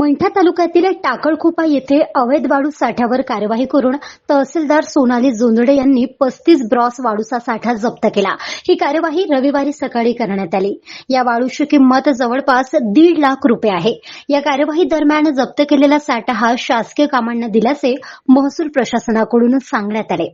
मंठा तालुक्यातील टाकळखोपा येथे अवैध वाळू साठ्यावर कार्यवाही करून तहसीलदार सोनाली जोंदडे यांनी पस्तीस ब्रॉस वाळूचा साठा जप्त केला. ही कार्यवाही रविवारी सकाळी करण्यात आली. या वाळूची किंमत जवळपास दीड लाख रुपये आहे. या कार्यवाही दरम्यान जप्त केलेला साठा हा शासकीय कामांना दिल्याचे महसूल प्रशासनाकडून सांगण्यात आले.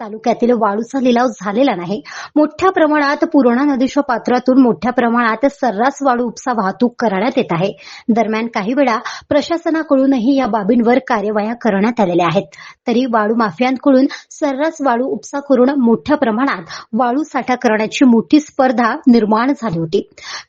तालुक्यातील वाळूचा लिलाव झालेला नाही. मोठ्या प्रमाणात पूर्णा नदीच्या पात्रातून मोठ्या प्रमाणात सर्रास वाळू उपसा वाहतूक करण्यात येत आहे. दरम्यान काही वेळा प्रशासनाकडूनही या बाबींवर कार्यवाया करण्यात आलेल्या आहेत. तरी वाळू माफियांकडून सर्रास वाळू उपसा करून मोठ्या प्रमाणात वाळू साठा करण्याची मोठी स्पर्धा निर्माण झाली होती.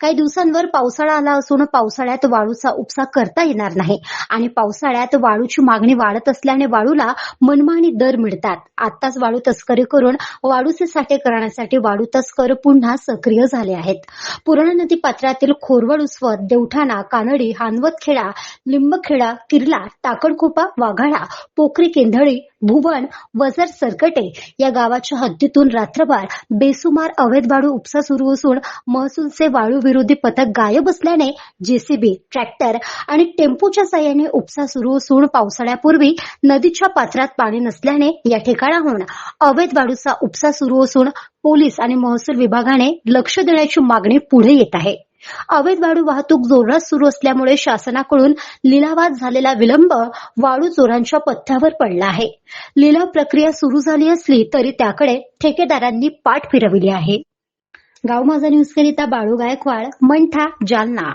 काही दिवसांवर पावसाळा आला असून पावसाळ्यात वाळूचा उपसा करता येणार नाही आणि पावसाळ्यात वाळूची मागणी वाढत असल्याने वाळूला मनमानी दर मिळतात. आताच वाळू तस्करी करून वाळूचे साठे करण्यासाठी वाळू तस्कर पुन्हा सक्रिय झाले आहेत. पूर्णा नदी पात्रातील खोरवड उसवत देवठाणा कानडी हानवतखेडा लिंबखेडा किर्ला टाकडखोपा वाघाडा पोखरी केंधळी भुवन वजर सरकटे या गावाच्या हद्दीतून रात्रभर बेसुमार अवैध वाळू उपसा सुरू असून महसूलचे वाळू विरोधी पथक गायब असल्याने जेसीबी ट्रॅक्टर आणि टेम्पोच्या साह्याने उपसा सुरू असून पावसाळ्यापूर्वी नदीच्या पात्रात पाणी नसल्याने या ठिकाणाहून अवैध वाळूचा उपसा सुरू असून पोलीस आणि महसूल विभागाने लक्ष देण्याची मागणी पुढे येत आहे. अवैध वाळू वाहतूक जोरात सुरू असल्यामुळे शासनाकडून लिलावात झालेला विलंब वाळू चोरांच्या पथ्यावर पडला आहे. लिलाव प्रक्रिया सुरू झाली असली तरी त्याकडे ठेकेदारांनी पाठ फिरविली आहे. गाव माझा न्यूज करिता बाळू गायकवाड मंठा जालना.